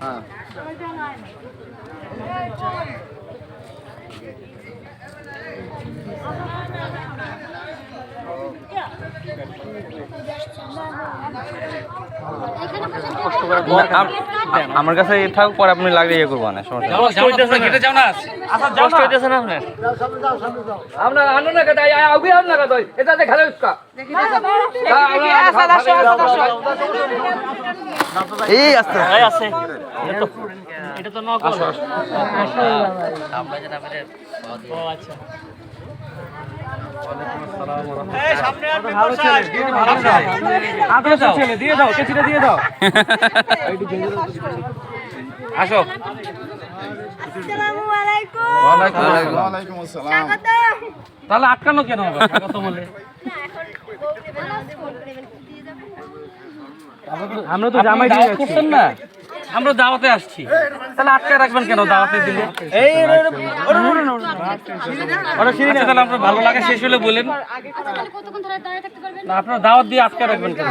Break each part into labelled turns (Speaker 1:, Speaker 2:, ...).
Speaker 1: হ্যাঁ।
Speaker 2: আমার কাছে থাক পরে আপনি লাগলে ইয়ে করব না সমস্যা
Speaker 3: কষ্ট হইতেছে না। কষ্ট হইতেছে না আপনার?
Speaker 4: আমরা আনো না কথা আগে আনো না কথা এটাতে খেলা উস্কা।
Speaker 2: এই আস্তে
Speaker 3: এই আছে। এটা তো নকল। আমরা যেটা আমাদের ও আচ্ছা।
Speaker 4: দিয়ে দাও কেচিটা দিয়ে দাও
Speaker 3: আসো
Speaker 5: আসসালামু আলাইকুম
Speaker 1: ওয়ালাইকুম আসসালাম
Speaker 5: স্বাগতম
Speaker 3: তাহলে আটকানো কেন বলে।
Speaker 4: আমরা তো জামাই দিয়ে
Speaker 3: করছেন না? আমরা দাওয়াতে আসছি। তাহলে আটকে রাখবেন কেন? দাওয়াতে দিলে।
Speaker 4: এই
Speaker 3: আচ্ছা তাহলে আপনার ভালো লাগে শেষ হলে বলেন।
Speaker 5: তাহলে কতক্ষণ ধরে দাঁড়িয়ে থাকতে পারবেন
Speaker 3: না আপনার দাওয়াত দিয়ে আটকে রাখবেন কেন?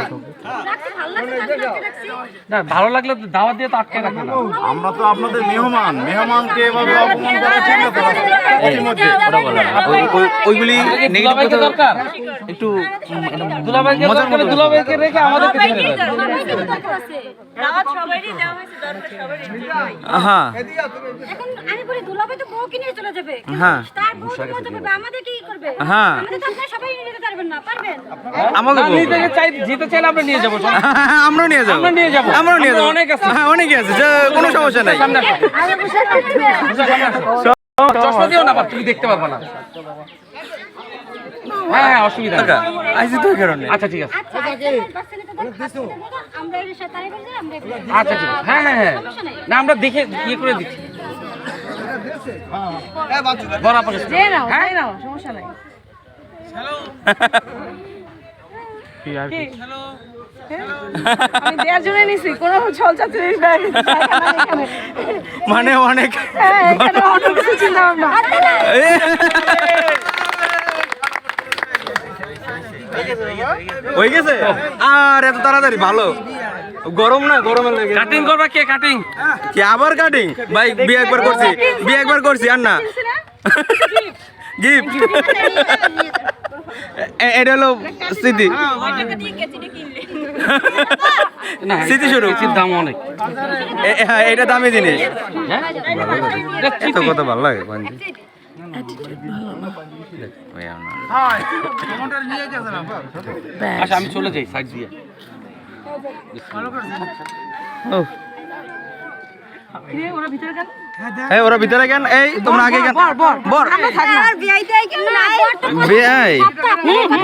Speaker 5: রাখতে ভালো লাগছে তাই রাখতে রাখছি
Speaker 3: না ভালো লাগলে তো দাওয়াত দিয়ে তো আটকে রাখবেন না।
Speaker 1: আমরা তো আপনাদের মেহমান। মেহমানকে এভাবে অপমান করা ঠিক না
Speaker 2: ওইগুলি নেগেটিভ
Speaker 3: দরকার।
Speaker 2: একটু
Speaker 3: দুলাভাইকে দরকার দুলাভাইকে রেখে
Speaker 5: সবারই
Speaker 2: হ্যাঁ।
Speaker 5: তো বউকে নিয়ে চলে যাবে।
Speaker 2: হ্যাঁ।
Speaker 5: তার বউ তো যাবে আমাদের কি করবে?
Speaker 2: হ্যাঁ।
Speaker 5: আমাদের তো আপনারা সবাই নিয়ে যেতে পারবেন না পারবেন?
Speaker 2: আমাদের
Speaker 3: না, নিতে চাই যেতে চাইলে আমরা নিয়ে যাব
Speaker 2: আমরাও নিয়ে যাব।
Speaker 3: আমরা নিয়ে যাব।
Speaker 2: আমরাও নিয়ে যাব।
Speaker 3: অনেক আছি।
Speaker 2: হ্যাঁ অনেকে আছে যে কোনো সমস্যা নাই।
Speaker 3: চশমা দিও না তুমি দেখতে পারবে না। হ্যাঁ হ্যাঁ অসুবিধা
Speaker 2: আইসি তো কারণে।
Speaker 3: আচ্ছা ঠিক আছে।
Speaker 5: আচ্ছা আচ্ছা।
Speaker 3: আচ্ছা ঠিক আছে। হ্যাঁ হ্যাঁ হ্যাঁ। না আমরা দেখে ইয়ে করে দিচ্ছি।
Speaker 6: সমস্যা নাই। আমি দেওয়ার জন্য নিছি কোনো ছল চাচ্ছে
Speaker 2: মানে অনেক।
Speaker 6: হ্যাঁ
Speaker 2: হয়ে গেছে? আর এত তাড়াতাড়ি ভালো। গরম না গরমের লেগে।
Speaker 3: কাটিং করবা কে? কাটিং
Speaker 2: কি আবার কাটিং ভাই বিয়ে একবার করছি বিয়ে একবার করছি আর না। গিফট এটা হলো স্মৃতি। স্মৃতি শুরু
Speaker 3: দাম অনেক।
Speaker 2: এ- হ্যাঁ এটা দামি জিনিস।
Speaker 3: হ্যাঁ?
Speaker 2: এত ভালো লাগে।
Speaker 3: আচ্ছা আমি চলে যাই সাইড দিয়ে।
Speaker 6: ওরা ভিতরে গেল?
Speaker 2: এই ওরা ভিতরে কেন এই তোমরা আগে কেন বর
Speaker 5: আর